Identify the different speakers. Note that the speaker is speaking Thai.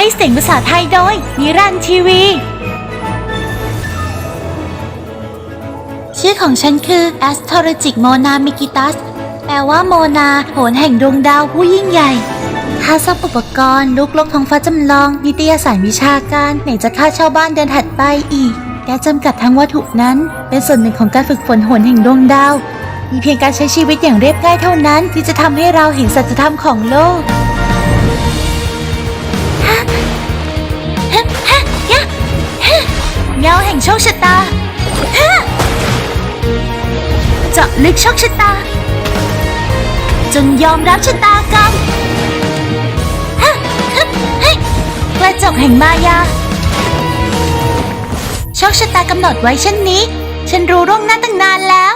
Speaker 1: ให้เสียงภาษาไทยโดยนิรันทีวี ชื่อของฉันคือ Astrologic Mona Mikitas แปลว่าโมนาโหนแห่งดวงดาวผู้ยิ่งใหญ่ค่าซ่อมอุปกรณ์ลูกลกท้องฟ้าจำลอง นิตยสารวิชาการ ไหนจะค่าเช่าบ้านเดือนถัดไปอีกและจำกัดทั้งวัตถุนั้น เป็นส่วนหนึ่งของการฝึกฝนโหนแห่งดวงดาว มีเพียงการใช้ชีวิตอย่างเรียบง่ายเท่านั้น ที่จะทำให้เราเห็นสัจธรรมของโลก งาแห่งโชคชะตาฮะเจาะลึกโชคชะตา จนยอมรับชะตากรรมกระจกแห่งมายา โชคชะตากำหนดไว้เช่นนี้ ฉันรู้ร่วงหน้าตั้งนานแล้ว